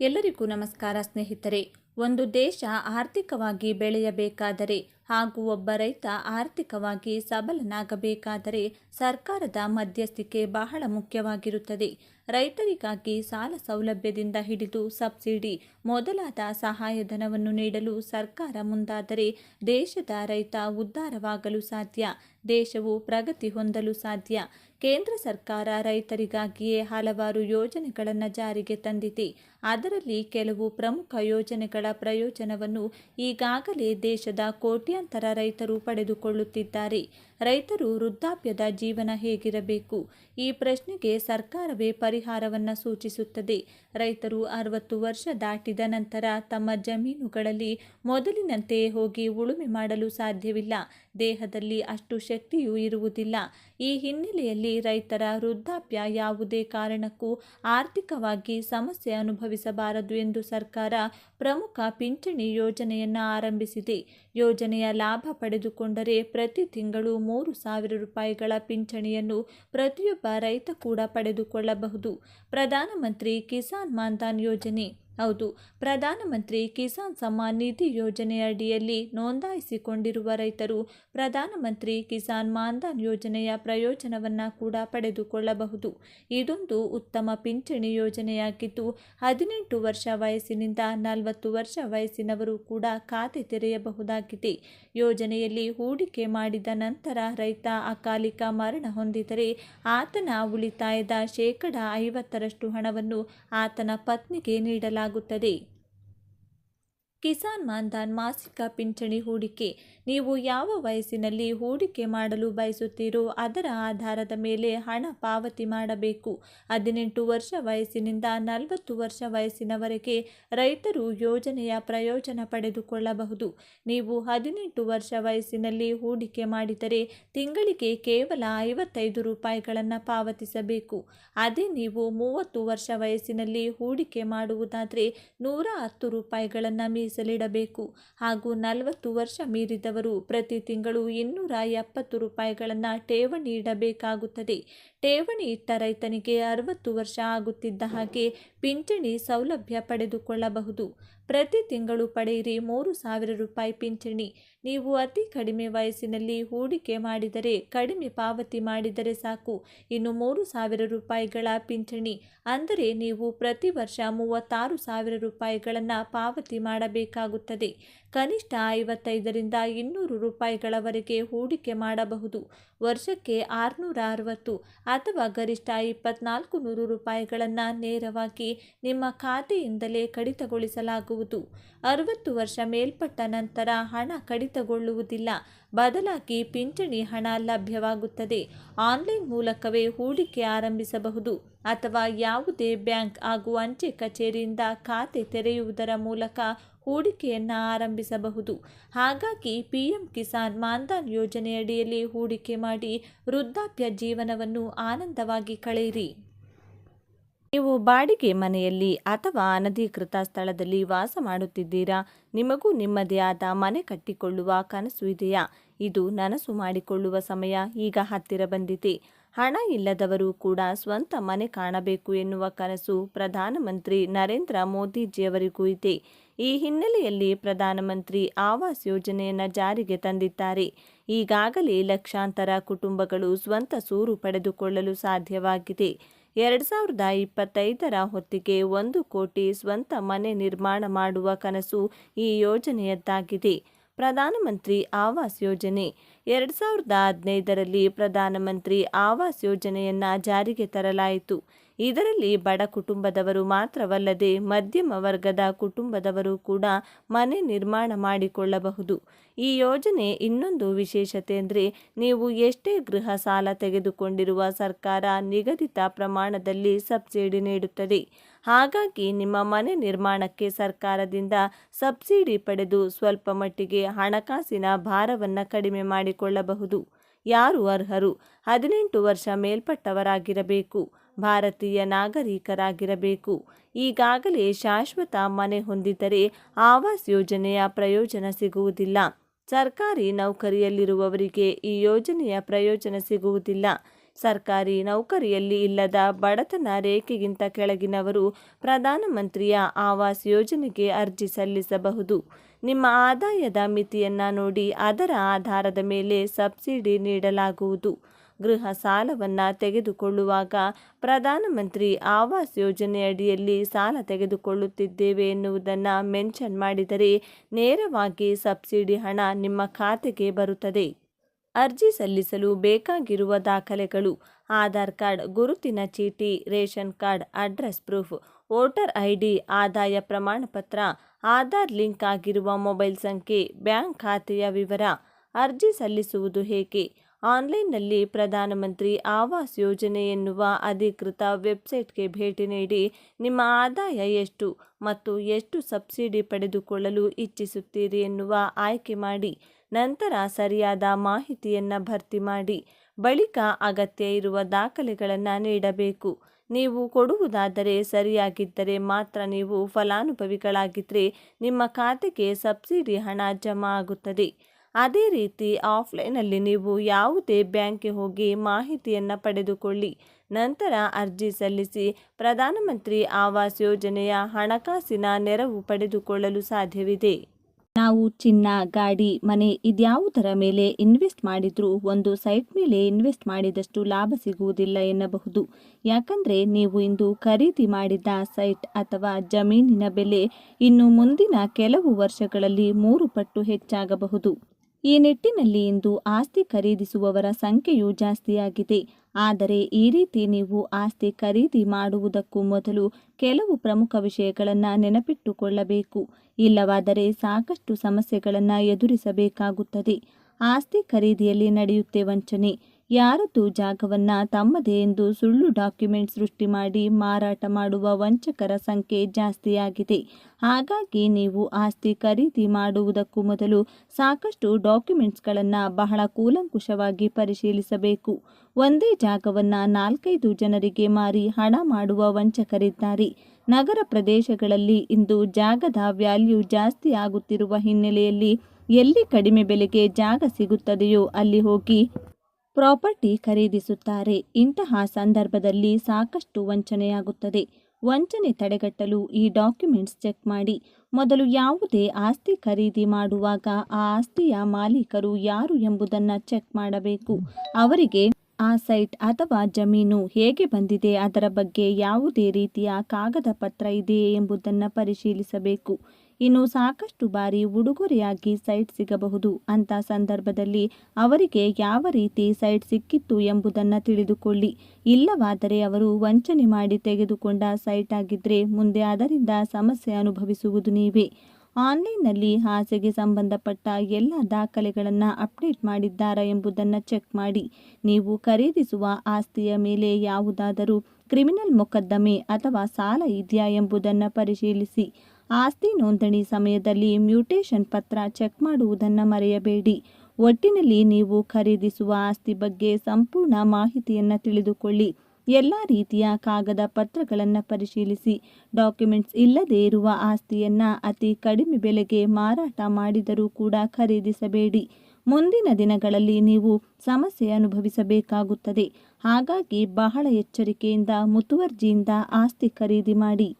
ಎಲ್ಲರಿಗೂ ನಮಸ್ಕಾರ ಸ್ನೇಹಿತರೆ. ಒಂದು ದೇಶ ಆರ್ಥಿಕವಾಗಿ ಬೆಳೆಯಬೇಕಾದರೆ ಹಾಗೂ ಒಬ್ಬ ರೈತ ಆರ್ಥಿಕವಾಗಿ ಸಬಲನಾಗಬೇಕಾದರೆ ಸರ್ಕಾರದ ಮಧ್ಯಸ್ಥಿಕೆ ಬಹಳ ಮುಖ್ಯವಾಗಿರುತ್ತದೆ. ರೈತರಿಗಾಗಿ ಸಾಲ ಸೌಲಭ್ಯದಿಂದ ಹಿಡಿದು ಸಬ್ಸಿಡಿ, ಮೊದಲಾದ ಸಹಾಯಧನವನ್ನು ನೀಡಲು ಸರ್ಕಾರ ಮುಂದಾದರೆ ದೇಶದ ರೈತ ಉದ್ಧಾರವಾಗಲು ಸಾಧ್ಯ, ದೇಶವು ಪ್ರಗತಿ ಹೊಂದಲು ಸಾಧ್ಯ ಕೇಂದ್ರ ಸರ್ಕಾರ ರೈತರಿಗಾಗಿಯೇ ಹಲವಾರು ಯೋಜನೆಗಳನ್ನು ಜಾರಿಗೆ ತಂದಿದೆ. ಅದರಲ್ಲಿ ಕೆಲವು ಪ್ರಮುಖ ಯೋಜನೆಗಳ ಪ್ರಯೋಜನವನ್ನು ಈಗಾಗಲೇ ದೇಶದ ಕೋಟ್ಯಾಂತರ ರೈತರು ಪಡೆದುಕೊಳ್ಳುತ್ತಿದ್ದಾರೆ. ರೈತರು ವೃದ್ಧಾಪ್ಯದ ಜೀವನ ಹೇಗಿರಬೇಕು? ಈ ಪ್ರಶ್ನೆಗೆ ಸರ್ಕಾರವೇ ಪರಿಹಾರವನ್ನು ಸೂಚಿಸುತ್ತದೆ. ರೈತರು ಅರವತ್ತು ವರ್ಷ ದಾಟಿದ ನಂತರ ತಮ್ಮ ಜಮೀನುಗಳಲ್ಲಿ ಮೊದಲಿನಂತೆ ಹೋಗಿ ಉಳುಮೆ ಮಾಡಲು ಸಾಧ್ಯವಿಲ್ಲ. ದೇಹದಲ್ಲಿ ಅಷ್ಟು ಶಕ್ತಿಯೂ ಇರುವುದಿಲ್ಲ. ಈ ಹಿನ್ನೆಲೆಯಲ್ಲಿ ರೈತರ ವೃದ್ಧಾಪ್ಯ ಯಾವುದೇ ಕಾರಣಕ್ಕೂ ಆರ್ಥಿಕವಾಗಿ ಸಮಸ್ಯೆ ಅನುಭವಿಸಬಾರದು ಎಂದು ಸರ್ಕಾರ ಪ್ರಮುಖ ಪಿಂಚಣಿ ಯೋಜನೆಯನ್ನು ಆರಂಭಿಸಿದೆ. ಯೋಜನೆಯ ಲಾಭ ಪಡೆದುಕೊಂಡರೆ ಪ್ರತಿ ತಿಂಗಳು ಮೂರು ಸಾವಿರ ರೂಪಾಯಿಗಳ ಪಿಂಚಣಿಯನ್ನು ಪ್ರತಿಯೊಬ್ಬ ರೈತ ಕೂಡ ಪಡೆದುಕೊಳ್ಳಬಹುದು. ಪ್ರಧಾನಮಂತ್ರಿ ಕಿಸಾನ್ ಮಾನ್ಧನ್ ಯೋಜನೆ ಹೌದು. ಪ್ರಧಾನಮಂತ್ರಿ ಕಿಸಾನ್ ಸಮ್ಮಾನ್ ನಿಧಿ ಯೋಜನೆಯಡಿಯಲ್ಲಿ ನೋಂದಾಯಿಸಿಕೊಂಡಿರುವ ರೈತರು ಪ್ರಧಾನಮಂತ್ರಿ ಕಿಸಾನ್ ಮಾನ್ಧನ್ ಯೋಜನೆಯ ಪ್ರಯೋಜನವನ್ನು ಕೂಡ ಪಡೆದುಕೊಳ್ಳಬಹುದು. ಇದೊಂದು ಉತ್ತಮ ಪಿಂಚಣಿ ಯೋಜನೆಯಾಗಿದ್ದು, ಹದಿನೆಂಟು ವರ್ಷ ವಯಸ್ಸಿನಿಂದ ನಲವತ್ತು ವರ್ಷ ವಯಸ್ಸಿನವರು ಕೂಡ ಖಾತೆ ತೆರೆಯಬಹುದಾಗಿದೆ. ಯೋಜನೆಯಲ್ಲಿ ಹೂಡಿಕೆ ಮಾಡಿದ ನಂತರ ರೈತ ಅಕಾಲಿಕ ಮರಣ ಹೊಂದಿದರೆ ಆತನ ಉಳಿತಾಯದ ಶೇಕಡ ಐವತ್ತರಷ್ಟು ಹಣವನ್ನು ಆತನ ಪತ್ನಿಗೆ ನೀಡಲಾಗುತ್ತದೆ. ಮಾಡಲಾಗುತ್ತದೆ. ಕಿಸಾನ್ ಮಾನ್ಧಾನ್ ಮಾಸಿಕ ಪಿಂಚಣಿ ಹೂಡಿಕೆ. ನೀವು ಯಾವ ವಯಸ್ಸಿನಲ್ಲಿ ಹೂಡಿಕೆ ಮಾಡಲು ಬಯಸುತ್ತೀರೋ ಅದರ ಆಧಾರದ ಮೇಲೆ ಹಣ ಪಾವತಿ ಮಾಡಬೇಕು. ಹದಿನೆಂಟು ವರ್ಷ ವಯಸ್ಸಿನಿಂದ ನಲವತ್ತು ವರ್ಷ ವಯಸ್ಸಿನವರೆಗೆ ರೈತರು ಯೋಜನೆಯ ಪ್ರಯೋಜನ ಪಡೆದುಕೊಳ್ಳಬಹುದು. ನೀವು ಹದಿನೆಂಟು ವರ್ಷ ವಯಸ್ಸಿನಲ್ಲಿ ಹೂಡಿಕೆ ಮಾಡಿದರೆ ತಿಂಗಳಿಗೆ ಕೇವಲ ಐವತ್ತೈದು ರೂಪಾಯಿಗಳನ್ನು ಪಾವತಿಸಬೇಕು. ಅದೇ ನೀವು ಮೂವತ್ತು ವರ್ಷ ವಯಸ್ಸಿನಲ್ಲಿ ಹೂಡಿಕೆ ಮಾಡುವುದಾದರೆ ನೂರ ಹತ್ತು ರೂಪಾಯಿಗಳನ್ನು ಮೀಸಲಿಡಬೇಕು ಹಾಗೂ ನಲವತ್ತು ವರ್ಷ ಮೀರಿದವರು ಪ್ರತಿ ತಿಂಗಳು ಇನ್ನೂರ ಎಪ್ಪತ್ತು ರೂಪಾಯಿಗಳನ್ನು ಠೇವಣಿ ಇಡಬೇಕಾಗುತ್ತದೆ. ಠೇವಣಿ ಇಟ್ಟ ರೈತನಿಗೆ ಅರವತ್ತು ವರ್ಷ ಆಗುತ್ತಿದ್ದ ಹಾಗೆ ಪಿಂಚಣಿ ಸೌಲಭ್ಯ ಪಡೆದುಕೊಳ್ಳಬಹುದು. ಪ್ರತಿ ತಿಂಗಳು ಪಡೆಯಿರಿ ಮೂರು ಸಾವಿರ ರೂಪಾಯಿ ಪಿಂಚಣಿ. ನೀವು ಅತಿ ಕಡಿಮೆ ವಯಸ್ಸಿನಲ್ಲಿ ಹೂಡಿಕೆ ಮಾಡಿದರೆ ಕಡಿಮೆ ಪಾವತಿ ಮಾಡಿದರೆ ಸಾಕು. ಇನ್ನು ಮೂರು ಸಾವಿರ ರೂಪಾಯಿಗಳ ಪಿಂಚಣಿ. ಅಂದರೆ ನೀವು ಪ್ರತಿ ವರ್ಷ ಮೂವತ್ತಾರು ಸಾವಿರ ರೂಪಾಯಿಗಳನ್ನು ಪಾವತಿ ಮಾಡಬೇಕಾಗುತ್ತದೆ. ಕನಿಷ್ಠ ಐವತ್ತೈದರಿಂದ ಇನ್ನೂರು ರೂಪಾಯಿಗಳವರೆಗೆ ಹೂಡಿಕೆ ಮಾಡಬಹುದು. ವರ್ಷಕ್ಕೆ ಆರುನೂರ ಅರವತ್ತು ಅಥವಾ ಗರಿಷ್ಠ ಇಪ್ಪತ್ನಾಲ್ಕು ನೂರು ರೂಪಾಯಿಗಳನ್ನು ನೇರವಾಗಿ ನಿಮ್ಮ ಖಾತೆಯಿಂದಲೇ ಕಡಿತಗೊಳಿಸಲಾಗುವುದು. ಅರವತ್ತು ವರ್ಷ ಮೇಲ್ಪಟ್ಟ ನಂತರ ಹಣ ಕಡಿತಗೊಳ್ಳುವುದಿಲ್ಲ. ಬದಲಾಗಿ ಪಿಂಚಣಿ ಹಣ ಲಭ್ಯವಾಗುತ್ತದೆ. ಆನ್ಲೈನ್ ಮೂಲಕವೇ ಹೂಡಿಕೆ ಆರಂಭಿಸಬಹುದು. ಅಥವಾ ಯಾವುದೇ ಬ್ಯಾಂಕ್ ಹಾಗೂ ಅಂಚೆ ಕಚೇರಿಯಿಂದ ಖಾತೆ ತೆರೆಯುವುದರ ಮೂಲಕ ಹೂಡಿಕೆಯನ್ನು ಆರಂಭಿಸಬಹುದು. ಹಾಗಾಗಿ ಪಿಎಂ ಕಿಸಾನ್ ಮಾನ್ಧನ್ ಯೋಜನೆಯಡಿಯಲ್ಲಿ ಹೂಡಿಕೆ ಮಾಡಿ ವೃದ್ಧಾಪ್ಯ ಜೀವನವನ್ನು ಆನಂದವಾಗಿ ಕಳೆಯಿರಿ. ನೀವು ಬಾಡಿಗೆ ಮನೆಯಲ್ಲಿ ಅಥವಾ ಅನಧಿಕೃತ ಸ್ಥಳದಲ್ಲಿ ವಾಸ ಮಾಡುತ್ತಿದ್ದೀರಾ? ನಿಮಗೂ ನಿಮ್ಮದೇ ಆದ ಮನೆ ಕಟ್ಟಿಕೊಳ್ಳುವ ಕನಸು ಇದೆಯಾ? ಇದು ನನಸು ಮಾಡಿಕೊಳ್ಳುವ ಸಮಯ ಈಗ ಹತ್ತಿರ ಬಂದಿದೆ. ಹಣ ಇಲ್ಲದವರು ಕೂಡ ಸ್ವಂತ ಮನೆ ಕಾಣಬೇಕು ಎನ್ನುವ ಕನಸು ಪ್ರಧಾನಮಂತ್ರಿ ನರೇಂದ್ರ ಮೋದಿಜಿಯವರಿಗೂ ಇದೆ. ಈ ಹಿನ್ನೆಲೆಯಲ್ಲಿ ಪ್ರಧಾನಮಂತ್ರಿ ಆವಾಸ್ ಯೋಜನೆಯನ್ನು ಜಾರಿಗೆ ತಂದಿದ್ದಾರೆ. ಈಗಾಗಲೇ ಲಕ್ಷಾಂತರ ಕುಟುಂಬಗಳು ಸ್ವಂತ ಸೂರು ಪಡೆದುಕೊಳ್ಳಲು ಸಾಧ್ಯವಾಗಿದೆ. ಎರಡು ಸಾವಿರದ ಇಪ್ಪತ್ತೈದರ ಹೊತ್ತಿಗೆ ಒಂದು ಕೋಟಿ ಸ್ವಂತ ಮನೆ ನಿರ್ಮಾಣ ಮಾಡುವ ಕನಸು ಈ ಯೋಜನೆಯದ್ದಾಗಿದೆ. ಪ್ರಧಾನಮಂತ್ರಿ ಆವಾಸ್ ಯೋಜನೆ. ಎರಡು ಸಾವಿರದ ಹದಿನೈದರಲ್ಲಿ ಪ್ರಧಾನಮಂತ್ರಿ ಆವಾಸ್ ಯೋಜನೆಯನ್ನು ಜಾರಿಗೆ ತರಲಾಯಿತು. ಇದರಲ್ಲಿ ಬಡ ಕುಟುಂಬದವರು ಮಾತ್ರವಲ್ಲದೆ ಮಧ್ಯಮ ವರ್ಗದ ಕುಟುಂಬದವರು ಕೂಡ ಮನೆ ನಿರ್ಮಾಣ ಮಾಡಿಕೊಳ್ಳಬಹುದು. ಈ ಯೋಜನೆ ಇನ್ನೊಂದು ವಿಶೇಷತೆ ಅಂದರೆ ನೀವು ಎಷ್ಟೇ ಗೃಹ ಸಾಲ ತೆಗೆದುಕೊಂಡಿರುವ ಸರ್ಕಾರ ನಿಗದಿತ ಪ್ರಮಾಣದಲ್ಲಿ ಸಬ್ಸಿಡಿ ನೀಡುತ್ತದೆ. ಹಾಗಾಗಿ ನಿಮ್ಮ ಮನೆ ನಿರ್ಮಾಣಕ್ಕೆ ಸರ್ಕಾರದಿಂದ ಸಬ್ಸಿಡಿ ಪಡೆದು ಸ್ವಲ್ಪ ಮಟ್ಟಿಗೆ ಹಣಕಾಸಿನ ಭಾರವನ್ನು ಕಡಿಮೆ ಮಾಡಿಕೊಳ್ಳಬಹುದು. ಯಾರು ಅರ್ಹರು? ಹದಿನೆಂಟು ವರ್ಷ ಮೇಲ್ಪಟ್ಟವರಾಗಿರಬೇಕು. ಭಾರತೀಯ ನಾಗರಿಕರಾಗಿರಬೇಕು. ಈಗಾಗಲೇ ಶಾಶ್ವತ ಮನೆ ಹೊಂದಿದ್ದರೆ ಆವಾಸ್ ಯೋಜನೆಯ ಪ್ರಯೋಜನ ಸಿಗುವುದಿಲ್ಲ. ಸರ್ಕಾರಿ ನೌಕರಿಯಲ್ಲಿರುವವರಿಗೆ ಈ ಯೋಜನೆಯ ಪ್ರಯೋಜನ ಸಿಗುವುದಿಲ್ಲ. ಸರ್ಕಾರಿ ನೌಕರಿಯಲ್ಲಿ ಇಲ್ಲದ ಬಡತನ ರೇಖೆಗಿಂತ ಕೆಳಗಿನವರು ಪ್ರಧಾನಮಂತ್ರಿಯ ಆವಾಸ್ ಯೋಜನೆಗೆ ಅರ್ಜಿ ಸಲ್ಲಿಸಬಹುದು. ನಿಮ್ಮ ಆದಾಯದ ಮಿತಿಯನ್ನು ನೋಡಿ ಅದರ ಆಧಾರದ ಮೇಲೆ ಸಬ್ಸಿಡಿ ನೀಡಲಾಗುವುದು. ಗೃಹ ಸಾಲವನ್ನು ತೆಗೆದುಕೊಳ್ಳುವಾಗ ಪ್ರಧಾನಮಂತ್ರಿ ಆವಾಸ್ ಯೋಜನೆಯಡಿಯಲ್ಲಿ ಸಾಲ ತೆಗೆದುಕೊಳ್ಳುತ್ತಿದ್ದೇವೆ ಎನ್ನುವುದನ್ನು ಮೆನ್ಷನ್ ಮಾಡಿದರೆ ನೇರವಾಗಿ ಸಬ್ಸಿಡಿ ಹಣ ನಿಮ್ಮ ಖಾತೆಗೆ ಬರುತ್ತದೆ. ಅರ್ಜಿ ಸಲ್ಲಿಸಲು ಬೇಕಾಗಿರುವ ದಾಖಲೆಗಳು, ಆಧಾರ್ ಕಾರ್ಡ್, ಗುರುತಿನ ಚೀಟಿ, ration card, address proof, voter I D ಆದಾಯ ಪ್ರಮಾಣಪತ್ರ, ಆಧಾರ್ ಲಿಂಕ್ ಆಗಿರುವ ಮೊಬೈಲ್ ಸಂಖ್ಯೆ, ಬ್ಯಾಂಕ್ ಖಾತೆಯ ವಿವರ, ಅರ್ಜಿ ಸಲ್ಲಿಸುವುದು ಹೇಗೆ ಆನ್ಲೈನ್ನಲ್ಲಿ ಪ್ರಧಾನಮಂತ್ರಿ ಆವಾಸ್ ಯೋಜನೆ ಎನ್ನುವ ಅಧಿಕೃತ ವೆಬ್ಸೈಟ್ಗೆ ಭೇಟಿ ನೀಡಿ ನಿಮ್ಮ ಆದಾಯ ಎಷ್ಟು ಮತ್ತು ಎಷ್ಟು ಸಬ್ಸಿಡಿ ಪಡೆದುಕೊಳ್ಳಲು ಇಚ್ಛಿಸುತ್ತೀರಿ ಎನ್ನುವ ಆಯ್ಕೆ ಮಾಡಿ, ನಂತರ ಸರಿಯಾದ ಮಾಹಿತಿಯನ್ನು ಭರ್ತಿ ಮಾಡಿ, ಬಳಿಕ ಅಗತ್ಯ ಇರುವ ದಾಖಲೆಗಳನ್ನು ನೀಡಬೇಕು. ನೀವು ಕೊಡುವುದಾದರೆ ಸರಿಯಾಗಿದ್ದರೆ ಮಾತ್ರ ನೀವು ಫಲಾನುಭವಿಗಳಾಗಿದ್ದರೆ ನಿಮ್ಮ ಖಾತೆಗೆ ಸಬ್ಸಿಡಿ ಹಣ ಜಮಾ ಆಗುತ್ತದೆ. ಅದೇ ರೀತಿ ಆಫ್ಲೈನಲ್ಲಿ ನೀವು ಯಾವುದೇ ಬ್ಯಾಂಕ್ಗೆ ಹೋಗಿ ಮಾಹಿತಿಯನ್ನು ಪಡೆದುಕೊಳ್ಳಿ. ನಂತರ ಅರ್ಜಿ ಸಲ್ಲಿಸಿ ಪ್ರಧಾನಮಂತ್ರಿ ಆವಾಸ್ ಯೋಜನೆಯ ಹಣಕಾಸಿನ ನೆರವು ಪಡೆದುಕೊಳ್ಳಲು ಸಾಧ್ಯವಿದೆ. ನಾವು ಚಿನ್ನ, ಗಾಡಿ, ಮನೆ ಇದ್ಯಾವುದರ ಮೇಲೆ ಇನ್ವೆಸ್ಟ್ ಮಾಡಿದರೂ ಒಂದು ಸೈಟ್ ಮೇಲೆ ಇನ್ವೆಸ್ಟ್ ಮಾಡಿದಷ್ಟು ಲಾಭ ಸಿಗುವುದಿಲ್ಲ ಎನ್ನಬಹುದು. ಯಾಕಂದರೆ ನೀವು ಇಂದು ಖರೀದಿ ಮಾಡಿದ ಸೈಟ್ ಅಥವಾ ಜಮೀನಿನ ಬೆಲೆ ಇನ್ನು ಮುಂದಿನ ಕೆಲವು ವರ್ಷಗಳಲ್ಲಿ ಮೂರು ಪಟ್ಟು ಹೆಚ್ಚಾಗಬಹುದು. ಈ ನಿಟ್ಟಿನಲ್ಲಿ ಇಂದು ಆಸ್ತಿ ಖರೀದಿಸುವವರ ಸಂಖ್ಯೆಯು ಜಾಸ್ತಿಯಾಗಿದೆ. ಆದರೆ ಈ ರೀತಿ ನೀವು ಆಸ್ತಿ ಖರೀದಿ ಮಾಡುವುದಕ್ಕೂ ಮೊದಲು ಕೆಲವು ಪ್ರಮುಖ ವಿಷಯಗಳನ್ನು ನೆನಪಿಟ್ಟುಕೊಳ್ಳಬೇಕು. ಇಲ್ಲವಾದರೆ ಸಾಕಷ್ಟು ಸಮಸ್ಯೆಗಳನ್ನು ಎದುರಿಸಬೇಕಾಗುತ್ತದೆ. ಆಸ್ತಿ ಖರೀದಿಯಲ್ಲಿ ನಡೆಯುತ್ತೆ ವಂಚನೆ. ಯಾರದ್ದು ಜಾಗವನ್ನು ತಮ್ಮದೇ ಎಂದು ಸುಳ್ಳು ಡಾಕ್ಯುಮೆಂಟ್ ಸೃಷ್ಟಿ ಮಾಡಿ ಮಾರಾಟ ಮಾಡುವ ವಂಚಕರ ಸಂಖ್ಯೆ ಜಾಸ್ತಿಯಾಗಿದೆ. ಹಾಗಾಗಿ ನೀವು ಆಸ್ತಿ ಖರೀದಿ ಮಾಡುವುದಕ್ಕೂ ಮೊದಲು ಸಾಕಷ್ಟು ಡಾಕ್ಯುಮೆಂಟ್ಸ್ಗಳನ್ನು ಬಹಳ ಕೂಲಂಕುಷವಾಗಿ ಪರಿಶೀಲಿಸಬೇಕು. ಒಂದೇ ಜಾಗವನ್ನು ನಾಲ್ಕೈದು ಜನರಿಗೆ ಮಾರಿ ಹಣ ಮಾಡುವ ವಂಚಕರಿದ್ದಾರೆ. ನಗರ ಪ್ರದೇಶಗಳಲ್ಲಿ ಇಂದು ಜಾಗದ ವ್ಯಾಲ್ಯೂ ಜಾಸ್ತಿ ಆಗುತ್ತಿರುವ ಹಿನ್ನೆಲೆಯಲ್ಲಿ ಎಲ್ಲಿ ಕಡಿಮೆ ಬೆಲೆಗೆ ಜಾಗ ಸಿಗುತ್ತದೆಯೋ ಅಲ್ಲಿ ಹೋಗಿ ಪ್ರಾಪರ್ಟಿ ಖರೀದಿಸುತ್ತಾರೆ. ಇಂತಹ ಸಂದರ್ಭದಲ್ಲಿ ಸಾಕಷ್ಟು ವಂಚನೆಯಾಗುತ್ತದೆ. ವಂಚನೆ ತಡೆಗಟ್ಟಲು ಈ ಡಾಕ್ಯುಮೆಂಟ್ಸ್ ಚೆಕ್ ಮಾಡಿ. ಮೊದಲು ಯಾವುದೇ ಆಸ್ತಿ ಖರೀದಿ ಮಾಡುವಾಗ ಆ ಆಸ್ತಿಯ ಮಾಲೀಕರು ಯಾರು ಎಂಬುದನ್ನು ಚೆಕ್ ಮಾಡಬೇಕು. ಅವರಿಗೆ ಆ ಸೈಟ್ ಅಥವಾ ಜಮೀನು ಹೇಗೆ ಬಂದಿದೆ, ಅದರ ಬಗ್ಗೆ ಯಾವುದೇ ರೀತಿಯ ಕಾಗದ ಪತ್ರ ಇದೆಯೇ ಎಂಬುದನ್ನು ಪರಿಶೀಲಿಸಬೇಕು. ಇನ್ನು ಸಾಕಷ್ಟು ಬಾರಿ ಉಡುಗೊರೆಯಾಗಿ ಸೈಟ್ ಸಿಗಬಹುದು. ಅಂತ ಸಂದರ್ಭದಲ್ಲಿ ಅವರಿಗೆ ಯಾವ ರೀತಿ ಸೈಟ್ ಸಿಕ್ಕಿತ್ತು ಎಂಬುದನ್ನು ತಿಳಿದುಕೊಳ್ಳಿ. ಇಲ್ಲವಾದರೆ ಅವರು ವಂಚನೆ ಮಾಡಿ ತೆಗೆದುಕೊಂಡ ಸೈಟ್ ಆಗಿದ್ದರೆ ಮುಂದೆ ಅದರಿಂದ ಸಮಸ್ಯೆ ಅನುಭವಿಸುವುದು ನೀವೇ. ಆನ್ಲೈನ್ನಲ್ಲಿ ಹಾಸೆಗೆ ಸಂಬಂಧಪಟ್ಟ ಎಲ್ಲ ದಾಖಲೆಗಳನ್ನು ಅಪ್ಡೇಟ್ ಮಾಡಿದ್ದಾರಾ ಎಂಬುದನ್ನು ಚೆಕ್ ಮಾಡಿ. ನೀವು ಖರೀದಿಸುವ ಆಸ್ತಿಯ ಮೇಲೆ ಯಾವುದಾದರೂ ಕ್ರಿಮಿನಲ್ ಮೊಕದ್ದಮೆ ಅಥವಾ ಸಾಲ ಇದೆಯಾ ಎಂಬುದನ್ನು ಪರಿಶೀಲಿಸಿ. ಆಸ್ತಿ ನೋಂದಣಿ ಸಮಯದಲ್ಲಿ ಮ್ಯೂಟೇಷನ್ ಪತ್ರ ಚೆಕ್ ಮಾಡುವುದನ್ನು ಮರೆಯಬೇಡಿ. ಒಟ್ಟಿನಲ್ಲಿ ನೀವು ಖರೀದಿಸುವ ಆಸ್ತಿ ಬಗ್ಗೆ ಸಂಪೂರ್ಣ ಮಾಹಿತಿಯನ್ನು ತಿಳಿದುಕೊಳ್ಳಿ. ಎಲ್ಲ ರೀತಿಯ ಕಾಗದ ಪತ್ರಗಳನ್ನು ಪರಿಶೀಲಿಸಿ. ಡಾಕ್ಯುಮೆಂಟ್ಸ್ ಇಲ್ಲದೇ ಇರುವ ಆಸ್ತಿಯನ್ನು ಅತಿ ಕಡಿಮೆ ಬೆಲೆಗೆ ಮಾರಾಟ ಮಾಡಿದರೂ ಕೂಡ ಖರೀದಿಸಬೇಡಿ. ಮುಂದಿನ ದಿನಗಳಲ್ಲಿ ನೀವು ಸಮಸ್ಯೆ ಅನುಭವಿಸಬೇಕಾಗುತ್ತದೆ. ಹಾಗಾಗಿ ಬಹಳ ಎಚ್ಚರಿಕೆಯಿಂದ, ಮುತುವರ್ಜಿಯಿಂದ ಆಸ್ತಿ ಖರೀದಿ ಮಾಡಿ.